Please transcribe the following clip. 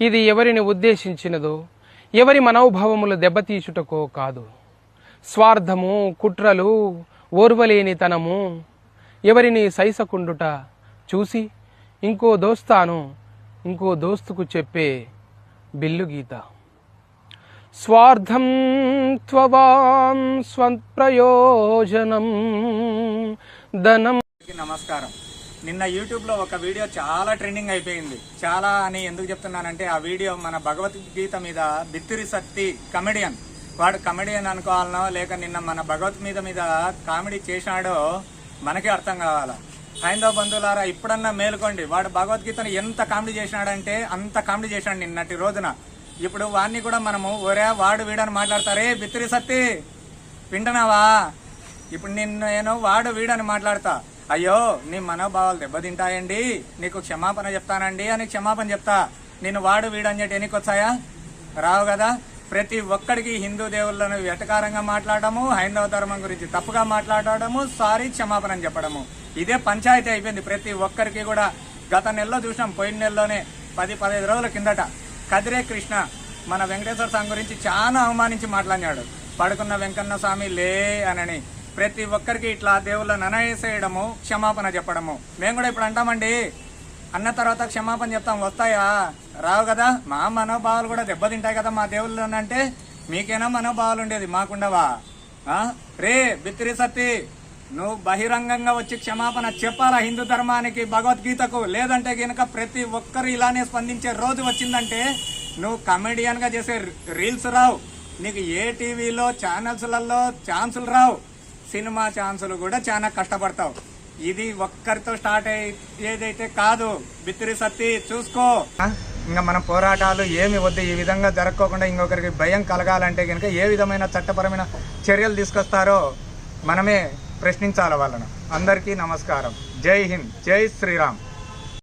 ఇది ఎవరిని ఉద్దేశించినదో ఎవరి మనోభావములు దెబ్బతీచుటకో కాదు. స్వార్థము కుట్రలు ఓర్వలేనితనము ఎవరిని సైసకుండుట చూసి ఇంకో దోస్తాను ఇంకో దోస్తుకు చెప్పే బిల్లు గీత. స్వార్థం త్వవాం స్వప్రయోజనం ధనం నమస్కారం. నిన్న యూట్యూబ్లో ఒక వీడియో చాలా ట్రెండింగ్ అయిపోయింది. చాలా అని ఎందుకు చెప్తున్నానంటే ఆ వీడియో మన భగవద్గీత మీద బిత్తిరి సత్తి కమెడియన్. వాడు కమెడియన్ అనుకోవాలనో లేక నిన్న మన భగవత్ మీద కామెడీ చేశాడో మనకే అర్థం కావాలా? హైందవ బంధువులారా ఇప్పుడన్నా మేలుకోండి. వాడు భగవద్గీతను ఎంత కామెడీ చేసినాడంటే అంత కామెడీ చేశాడు నిన్నటి రోజున. ఇప్పుడు వాడిని కూడా మనము ఒరే వాడు వీడని మాట్లాడతారే బిత్తిరి సత్తి వింటున్నావా? ఇప్పుడు నిన్ను నేను వాడు వీడని మాట్లాడతా. అయ్యో నీ మనోభావాలు దెబ్బతింటాయండి. నీకు క్షమాపణ చెప్తానండి అని క్షమాపణ చెప్తా. నిన్ను వాడు వీడు అని చెప్పి రావు కదా. ప్రతి ఒక్కడికి హిందూ దేవుళ్ళను వెటకారంగా మాట్లాడము హైందవ ధర్మం గురించి తప్పుగా మాట్లాడడము సారీ క్షమాపణ చెప్పడము. ఇదే పంచాయతీ అయిపోయింది. ప్రతి ఒక్కరికి కూడా గత నెలలో చూసినాం. పోయిన నెలలోనే పది పదహైదు రోజుల కిందట కదిరే కృష్ణ మన వెంకటేశ్వర స్వామి గురించి చాలా అవమానించి మాట్లాడినాడు. పడుకున్న వెంకన్న స్వామి లే అనని ప్రతి ఒక్కరికి ఇట్లా దేవుళ్ళని అనయేసేయడము క్షమాపణ చెప్పడము. మేము కూడా ఇప్పుడు అంటామండి అన్న తర్వాత క్షమాపణ చెప్తాం వస్తాయా? రావు కదా మా మనోభావాలు కూడా దెబ్బతింటాయి కదా మా దేవుళ్ళు అంటే మీకేనా మనోభావాలు ఉండేది? మాకుండవా? రే బిత్తిరి సత్తి నువ్వు బహిరంగంగా వచ్చి క్షమాపణ చెప్పాలా హిందూ ధర్మానికి భగవద్గీతకు? లేదంటే కనుక ప్రతి ఒక్కరు ఇలానే స్పందించే రోజు వచ్చిందంటే నువ్వు కమెడియన్గా చేసే రీల్స్ రావు. నీకు ఏ టీవీలో ఛానల్స్లలో ఛాన్సులు రావు. సినిమా ఛాన్సులు కూడా చాలా కష్టపడతావు. ఇది ఒక్కరితో స్టార్ట్ అయ్యి ఏదైతే కాదు బిత్తిరి సత్తి చూసుకో. ఇంకా మన పోరాటాలు ఏమి వద్దు ఈ విధంగా జరగకోకుండా ఇంకొకరికి భయం కలగాలంటే కనుక ఏ విధమైన చట్టపరమైన చర్యలు తీసుకొస్తారో మనమే ప్రశ్నించాలి వాళ్ళను. అందరికీ నమస్కారం. జై హింద్. జై శ్రీరామ్.